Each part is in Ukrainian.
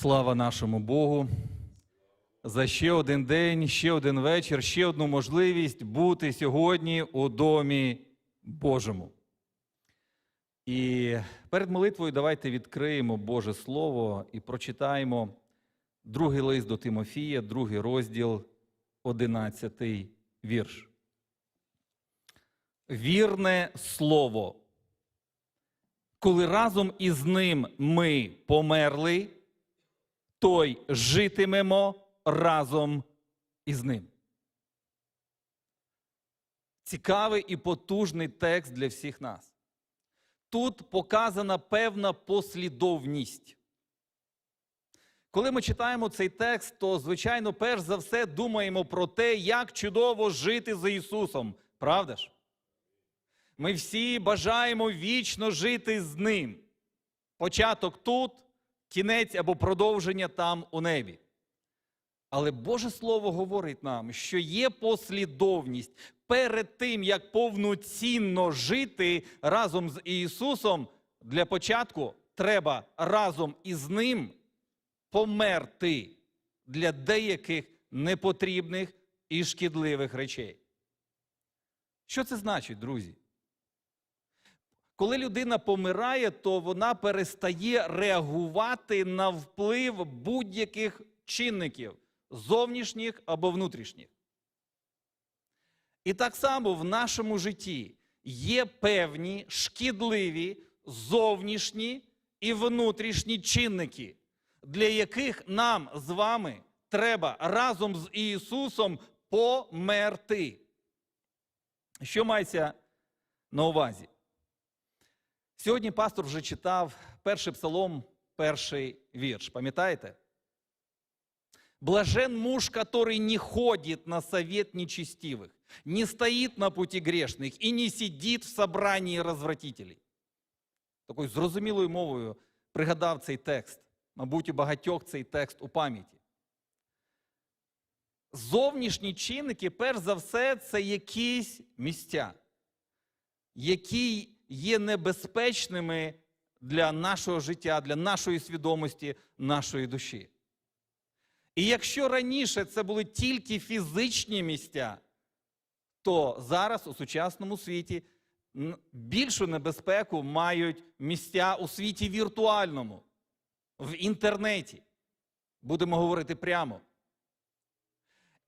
Слава нашому Богу за ще один день, ще один вечір, ще одну можливість бути сьогодні у домі Божому. І перед молитвою давайте відкриємо Боже Слово і прочитаємо другий лист до Тимофія, другий розділ, одинадцятий вірш. Вірне слово. Коли разом із ним ми померли, то й житимемо разом із ним. Цікавий і потужний текст для всіх нас. Тут показана певна послідовність. Коли ми читаємо цей текст, то, звичайно, перш за все думаємо про те, як чудово жити за Ісусом. Правда ж? Ми всі бажаємо вічно жити з Ним. Початок тут, кінець або продовження там у небі. Але Боже Слово говорить нам, що є послідовність перед тим, як повноцінно жити разом з Ісусом, для початку треба разом із Ним померти для деяких непотрібних і шкідливих речей. Що це значить, друзі? Коли людина помирає, то вона перестає реагувати на вплив будь-яких чинників, зовнішніх або внутрішніх. І так само в нашому житті є певні шкідливі зовнішні і внутрішні чинники, для яких нам з вами треба разом з Ісусом померти. Що мається на увазі? Сьогодні пастор вже читав перший псалом, перший вірш. Пам'ятаєте? Блажен муж, который не ходит на совет нечестивых, не стоит на пути грешных и не сидит в собрании развратителей. Такою зрозумілою мовою пригадав цей текст. Мабуть, у багатьох цей текст у пам'яті. Зовнішні чинники, перш за все, це якісь місця, які є небезпечними для нашого життя, для нашої свідомості, нашої душі. І якщо раніше це були тільки фізичні місця, то зараз у сучасному світі більшу небезпеку мають місця у світі віртуальному, в інтернеті. Будемо говорити прямо.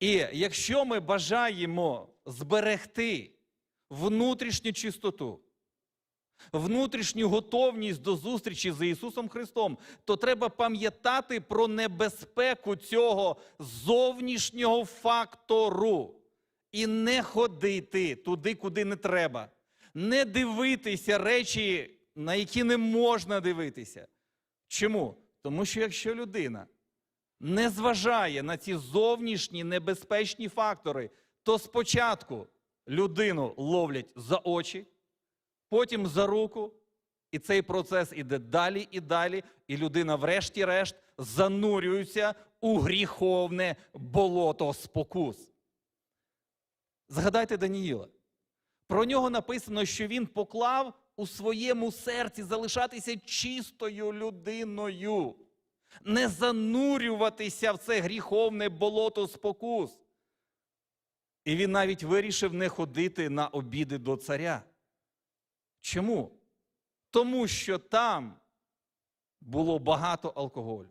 І якщо ми бажаємо зберегти внутрішню чистоту, внутрішню готовність до зустрічі з Ісусом Христом, то треба пам'ятати про небезпеку цього зовнішнього фактору і не ходити туди, куди не треба, не дивитися речі, на які не можна дивитися. Чому? Тому що якщо людина не зважає на ці зовнішні небезпечні фактори, то спочатку людину ловлять за очі, потім за руку, і цей процес іде далі і далі, і людина, врешті-решт, занурюється у гріховне болото спокус. Згадайте Даніїла. Про нього написано, що він поклав у своєму серці залишатися чистою людиною, не занурюватися в це гріховне болото спокус. І він навіть вирішив не ходити на обіди до царя. Чому? Тому що там було багато алкоголю,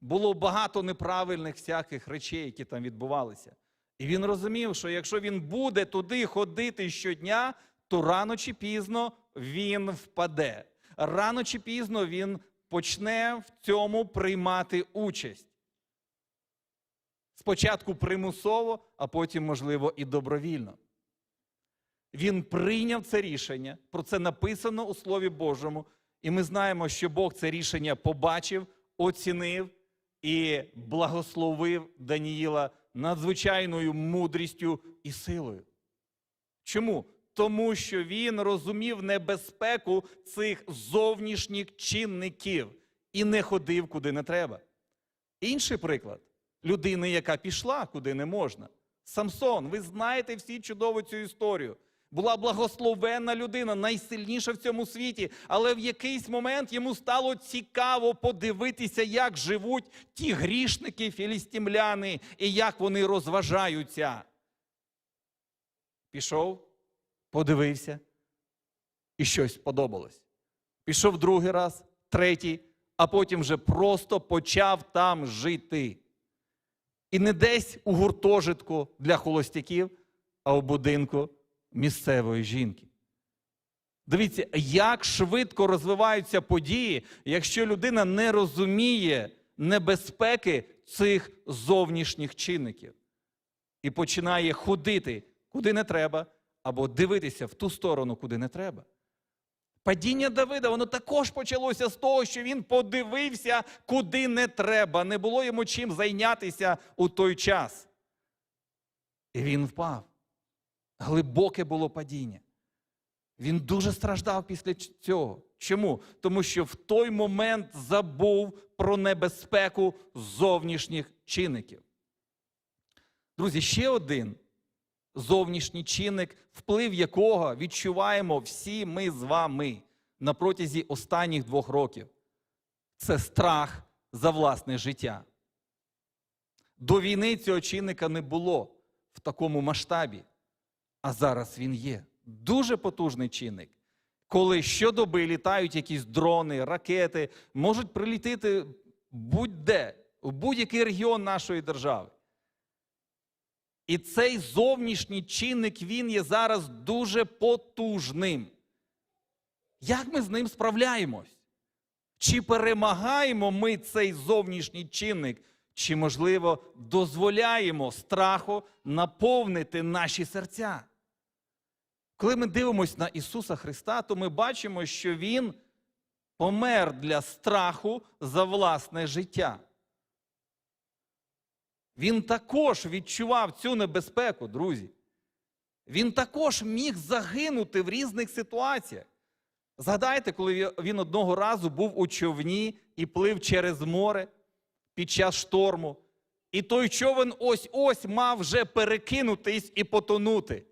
було багато неправильних всяких речей, які там відбувалися. І він розумів, що якщо він буде туди ходити щодня, то рано чи пізно він впаде. Рано чи пізно він почне в цьому приймати участь. Спочатку примусово, а потім, можливо, і добровільно. Він прийняв це рішення, про це написано у Слові Божому, і ми знаємо, що Бог це рішення побачив, оцінив і благословив Даніїла надзвичайною мудрістю і силою. Чому? Тому що він розумів небезпеку цих зовнішніх чинників і не ходив куди не треба. Інший приклад людини, яка пішла куди не можна. Самсон, ви знаєте всі чудово цю історію. Була благословенна людина, найсильніша в цьому світі. Але в якийсь момент йому стало цікаво подивитися, як живуть ті грішники, філістімляни, і як вони розважаються. Пішов, подивився, і щось сподобалось. Пішов другий раз, третій, а потім вже просто почав там жити. І не десь у гуртожитку для холостяків, а у будинку місцевої жінки. Дивіться, як швидко розвиваються події, якщо людина не розуміє небезпеки цих зовнішніх чинників і починає ходити куди не треба, або дивитися в ту сторону, куди не треба. Падіння Давида, воно також почалося з того, що він подивився, куди не треба. Не було йому чим зайнятися у той час. І він впав. Глибоке було падіння. Він дуже страждав після цього. Чому? Тому що в той момент забув про небезпеку зовнішніх чинників. Друзі, ще один зовнішній чинник, вплив якого відчуваємо всі ми з вами на протязі останніх двох років. Це страх за власне життя. До війни цього чинника не було в такому масштабі, а зараз він є. Дуже потужний чинник. Коли щодоби літають якісь дрони, ракети, можуть прилітити будь-де, у будь-який регіон нашої держави. І цей зовнішній чинник, він є зараз дуже потужним. Як ми з ним справляємось? Чи перемагаємо ми цей зовнішній чинник, чи, можливо, дозволяємо страху наповнити наші серця? Коли ми дивимося на Ісуса Христа, то ми бачимо, що Він помер для страху за власне життя. Він також відчував цю небезпеку, друзі. Він також міг загинути в різних ситуаціях. Згадайте, коли він одного разу був у човні і плив через море під час шторму. І той човен ось ось мав вже перекинутись і потонути.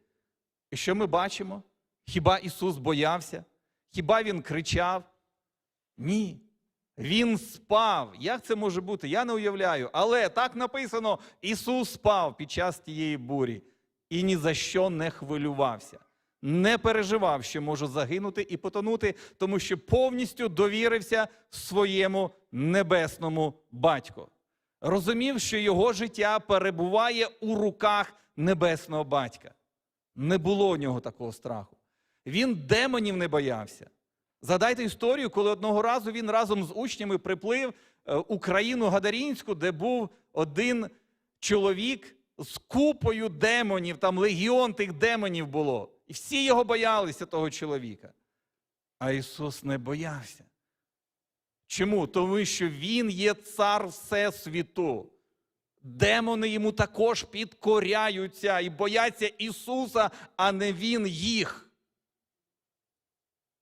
І що ми бачимо? Хіба Ісус боявся? Хіба Він кричав? Ні. Він спав. Як це може бути? Я не уявляю. Але так написано: Ісус спав під час тієї бурі і ні за що не хвилювався. Не переживав, що може загинути і потонути, тому що повністю довірився своєму небесному батьку. Розумів, що його життя перебуває у руках небесного батька. Не було у нього такого страху. Він демонів не боявся. Згадайте історію, коли одного разу він разом з учнями приплив е, у країну Гадарінську, де був один чоловік з купою демонів, там легіон тих демонів було. І всі його боялися, того чоловіка. А Ісус не боявся. Чому? Тому що Він є цар Всесвіту. Демони йому також підкоряються і бояться Ісуса, а не Він їх.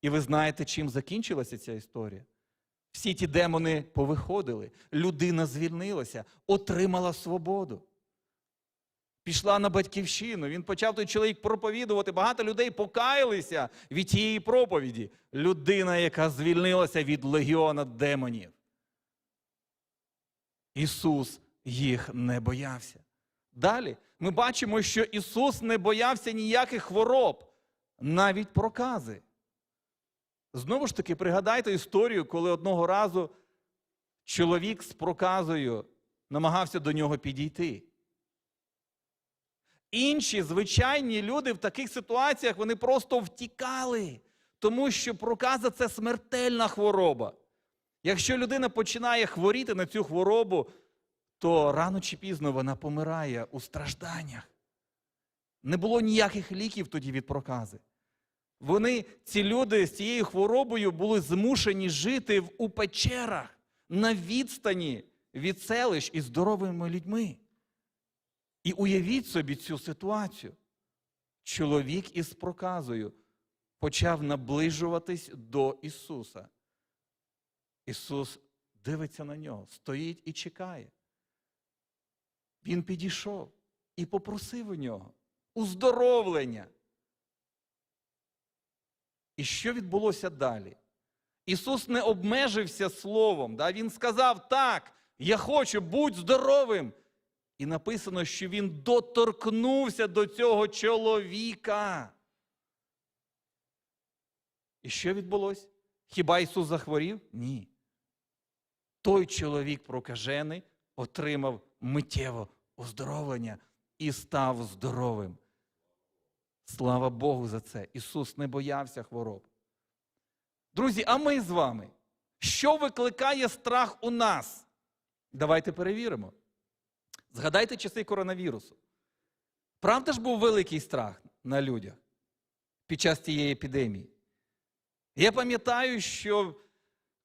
І ви знаєте, чим закінчилася ця історія? Всі ті демони повиходили, людина звільнилася, отримала свободу. Пішла на батьківщину, він почав той чоловік проповідувати. Багато людей покаялися від тієї проповіді. Людина, яка звільнилася від легіона демонів. Ісус їх не боявся. Далі ми бачимо, що Ісус не боявся ніяких хвороб, навіть прокази. Знову ж таки, пригадайте історію, коли одного разу чоловік з проказою намагався до нього підійти. Інші звичайні люди в таких ситуаціях вони просто втікали, тому що проказа це смертельна хвороба. Якщо людина починає хворіти на цю хворобу, то рано чи пізно вона помирає у стражданнях. Не було ніяких ліків тоді від прокази. Вони, ці люди з цією хворобою були змушені жити у печерах на відстані від селищ із здоровими людьми. І уявіть собі цю ситуацію. Чоловік із проказою почав наближуватись до Ісуса. Ісус дивиться на нього, стоїть і чекає. Він підійшов і попросив у нього уздоровлення. І що відбулося далі? Ісус не обмежився словом. Да? Він сказав: так, я хочу, будь здоровим. І написано, що він доторкнувся до цього чоловіка. І що відбулося? Хіба Ісус захворів? Ні. Той чоловік прокажений отримав миттєво оздоровлення і став здоровим. Слава Богу за це. Ісус не боявся хвороб. Друзі, а ми з вами? Що викликає страх у нас? Давайте перевіримо. Згадайте часи коронавірусу. Правда ж був великий страх на людях під час цієї епідемії? Я пам'ятаю, що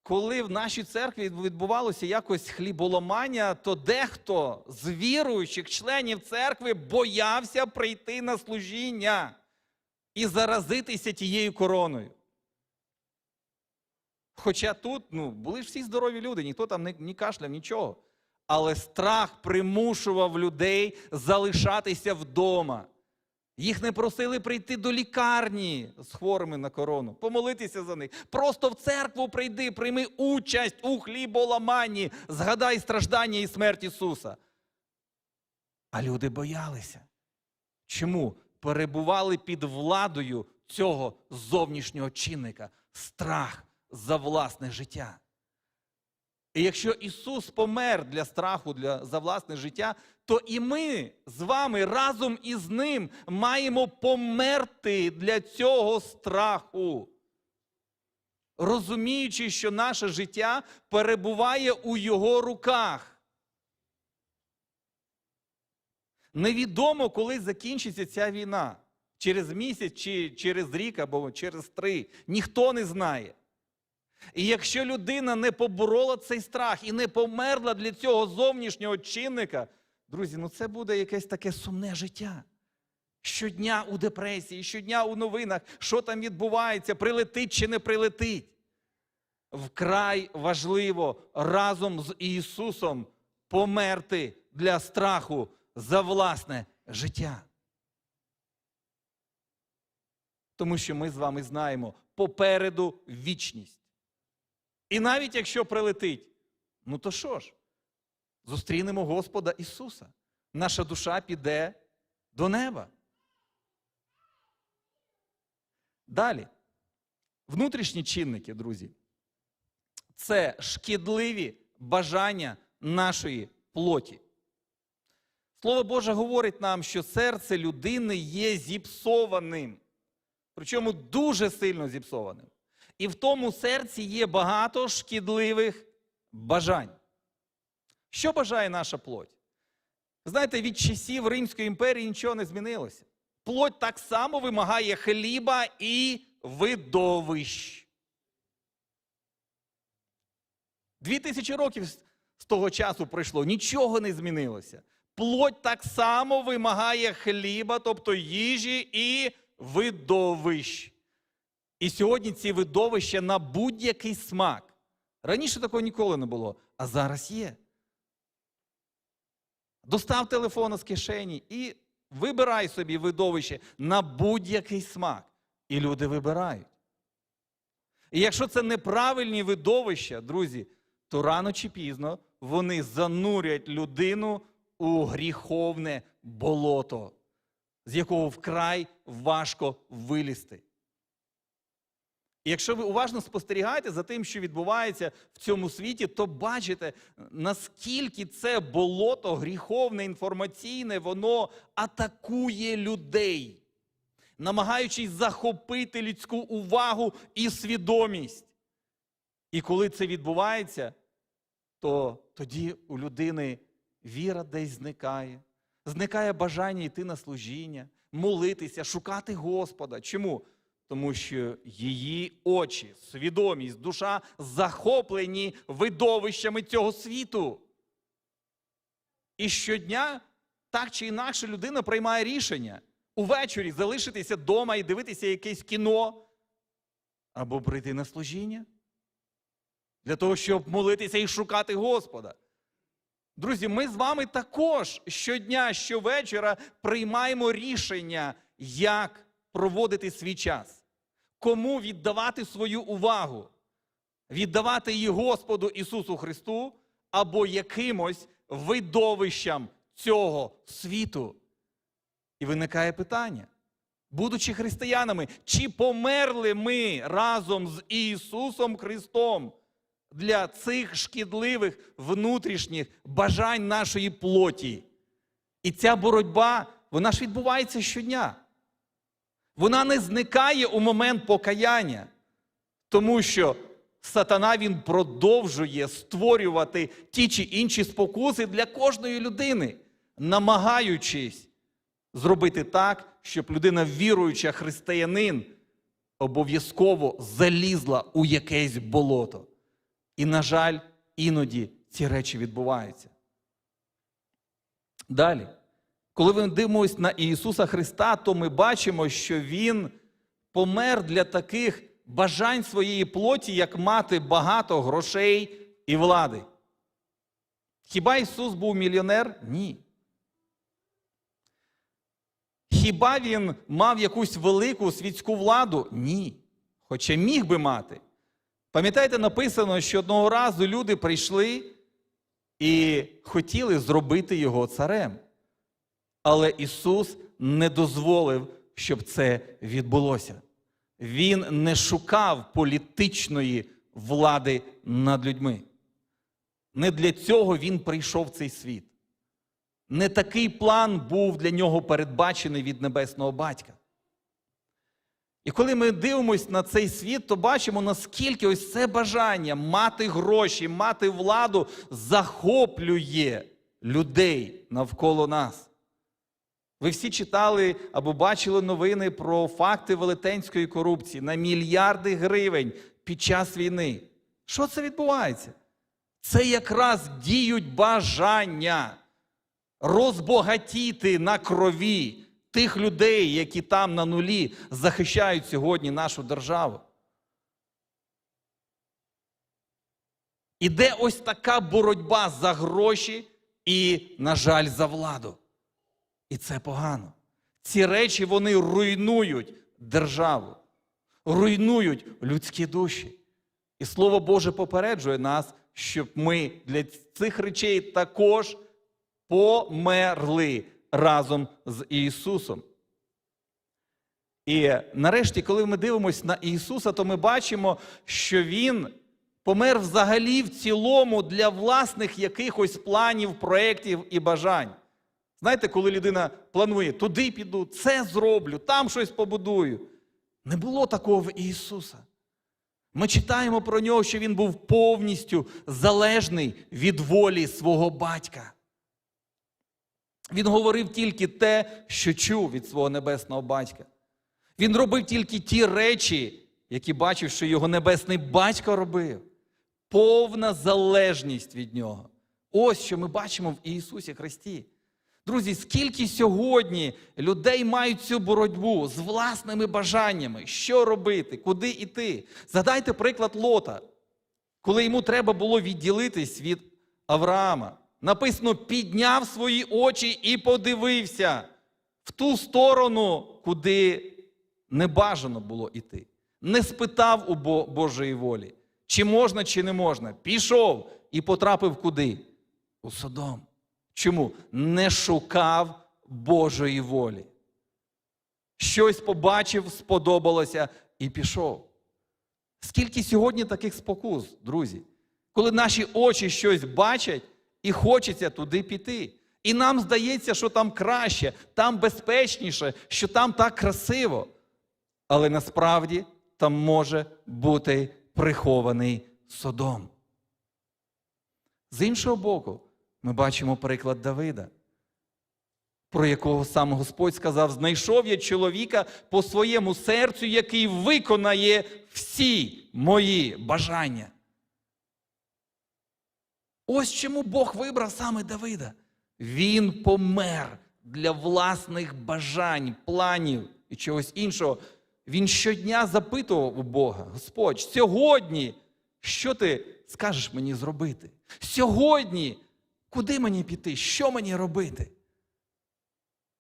коли в нашій церкві відбувалося якось хліболомання, то дехто з віруючих членів церкви боявся прийти на служіння і заразитися тією короною. Хоча тут ну, були ж всі здорові люди, ніхто там не, не кашляв, нічого. Але страх примушував людей залишатися вдома. Їх не просили прийти до лікарні з хворими на корону, помолитися за них. Просто в церкву прийди, прийми участь у хліболаманні, згадай страждання і смерть Ісуса. А люди боялися. Чому? Перебували під владою цього зовнішнього чинника страх за власне життя. І якщо Ісус помер для страху, для, за власне життя, то і ми з вами разом із Ним маємо померти для цього страху. Розуміючи, що наше життя перебуває у Його руках. Невідомо, коли закінчиться ця війна. Через місяць, чи через рік, або через три. Ніхто не знає. І якщо людина не поборола цей страх і не померла для цього зовнішнього чинника, друзі, ну це буде якесь таке сумне життя. Щодня у депресії, щодня у новинах, що там відбувається, прилетить чи не прилетить. Вкрай важливо разом з Ісусом померти для страху за власне життя. Тому що ми з вами знаємо попереду вічність. І навіть якщо прилетить, ну то що ж? Зустрінемо Господа Ісуса. Наша душа піде до неба. Далі. Внутрішні чинники, друзі, це шкідливі бажання нашої плоті. Слово Боже говорить нам, що серце людини є зіпсованим, причому дуже сильно зіпсованим. І в тому серці є багато шкідливих бажань. Що бажає наша плоть? Знаєте, від часів Римської імперії нічого не змінилося. Плоть так само вимагає хліба і видовищ. Дві тисячі років з того часу пройшло, нічого не змінилося. Плоть так само вимагає хліба, тобто їжі і видовищ. І сьогодні ці видовища на будь-який смак. Раніше такого ніколи не було, а зараз є. Достав телефона з кишені і вибирай собі видовище на будь-який смак. І люди вибирають. І якщо це неправильні видовища, друзі, то рано чи пізно вони занурять людину у гріховне болото, з якого вкрай важко вилізти. І якщо ви уважно спостерігаєте за тим, що відбувається в цьому світі, то бачите, наскільки це болото гріховне, інформаційне, воно атакує людей, намагаючись захопити людську увагу і свідомість. І коли це відбувається, то тоді у людини віра десь зникає, зникає бажання йти на служіння, молитися, шукати Господа. Чому? Тому що її очі, свідомість, душа захоплені видовищами цього світу. І щодня так чи інакше людина приймає рішення увечері залишитися вдома і дивитися якесь кіно або прийти на служіння для того, щоб молитися і шукати Господа. Друзі, ми з вами також щодня, щовечора приймаємо рішення, як проводити свій час. кому віддавати свою увагу? Віддавати її Господу Ісусу Христу або якимось видовищам цього світу. І виникає питання: будучи християнами, чи померли ми разом з Ісусом Христом для цих шкідливих внутрішніх бажань нашої плоті? І ця боротьба, вона ж відбувається щодня. Вона не зникає у момент покаяння, тому що сатана він продовжує створювати ті чи інші спокуси для кожної людини, намагаючись зробити так, щоб людина, віруюча християнин, обов'язково залізла у якесь болото. І, на жаль, іноді ці речі відбуваються. Далі, коли ми дивимося на Ісуса Христа, то ми бачимо, що Він помер для таких бажань своєї плоті, як мати багато грошей і влади. Хіба Ісус був мільйонер? Ні. Хіба він мав якусь велику світську владу? Ні. Хоча міг би мати. Пам'ятаєте, написано, що одного разу люди прийшли і хотіли зробити його царем. Але Ісус не дозволив, щоб це відбулося. Він не шукав політичної влади над людьми. Не для цього він прийшов в цей світ. Не такий план був для нього передбачений від небесного батька. І коли ми дивимося на цей світ, то бачимо, наскільки ось це бажання мати гроші, мати владу захоплює людей навколо нас. Ви всі читали або бачили новини про факти велетенської корупції на мільярди гривень під час війни. Що це відбувається? Це якраз діють бажання розбогатіти на крові тих людей, які там на нулі захищають сьогодні нашу державу. Іде ось така боротьба за гроші і, на жаль, за владу. І це погано. Ці речі вони руйнують державу, руйнують людські душі. І Слово Боже попереджує нас, щоб ми для цих речей також померли разом з Ісусом. І нарешті, коли ми дивимося на Ісуса, то ми бачимо, що Він помер взагалі в цілому для власних якихось планів, проєктів і бажань. Знаєте, коли людина планує, туди піду, це зроблю, там щось побудую. Не було такого в Ісуса. Ми читаємо про нього, що він був повністю залежний від волі свого батька. Він говорив тільки те, що чув від свого небесного батька. Він робив тільки ті речі, які бачив, що його небесний батько робив. Повна залежність від нього. Ось що ми бачимо в Ісусі Христі. Друзі, скільки сьогодні людей мають цю боротьбу з власними бажаннями, що робити, куди йти. Задайте приклад Лота, коли йому треба було відділитись від Авраама. Написано, підняв свої очі і подивився в ту сторону, куди не бажано було йти. Не спитав у Божої волі, чи можна, чи не можна. Пішов і потрапив куди? У Содом. Чому? Не шукав Божої волі. Щось побачив, сподобалося і пішов. Скільки сьогодні таких спокус, друзі, коли наші очі щось бачать і хочеться туди піти. І нам здається, що там краще, там безпечніше, що там так красиво. Але насправді там може бути прихований содом. З іншого боку, ми бачимо приклад Давида, про якого сам Господь сказав: знайшов я чоловіка по своєму серцю, який виконає всі мої бажання. Ось чому Бог вибрав саме Давида. Він помер для власних бажань, планів і чогось іншого. Він щодня запитував у Бога: Господь, сьогодні, що ти скажеш мені зробити? Сьогодні, куди мені піти? Що мені робити?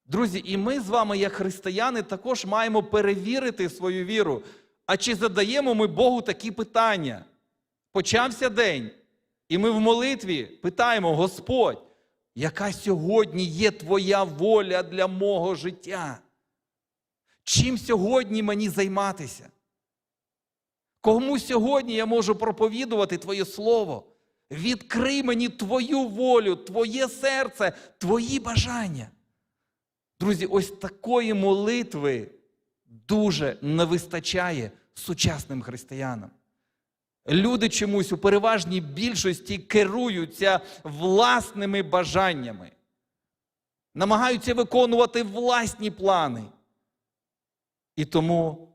Друзі, і ми з вами, як християни, також маємо перевірити свою віру. А чи задаємо ми Богу такі питання? Почався день, і ми в молитві питаємо: Господь, яка сьогодні є Твоя воля для мого життя? Чим сьогодні мені займатися? Кому сьогодні я можу проповідувати Твоє Слово? Відкрий мені Твою волю, Твоє серце, Твої бажання. Друзі, ось такої молитви дуже не вистачає сучасним християнам. Люди чомусь у переважній більшості керуються власними бажаннями, намагаються виконувати власні плани. І тому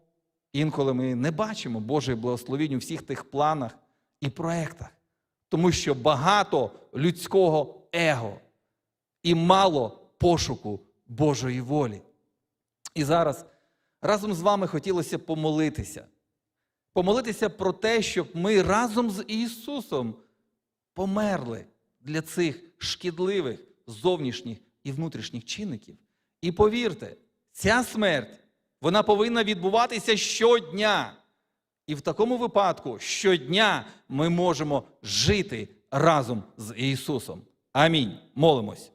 інколи ми не бачимо Божої благословіння у всіх тих планах і проектах, тому що багато людського его і мало пошуку Божої волі. І зараз разом з вами хотілося помолитися. Помолитися про те, щоб ми разом з Ісусом померли для цих шкідливих зовнішніх і внутрішніх чинників. І повірте, ця смерть вона повинна відбуватися щодня. І в такому випадку щодня ми можемо жити разом з Ісусом. Амінь. Молимось.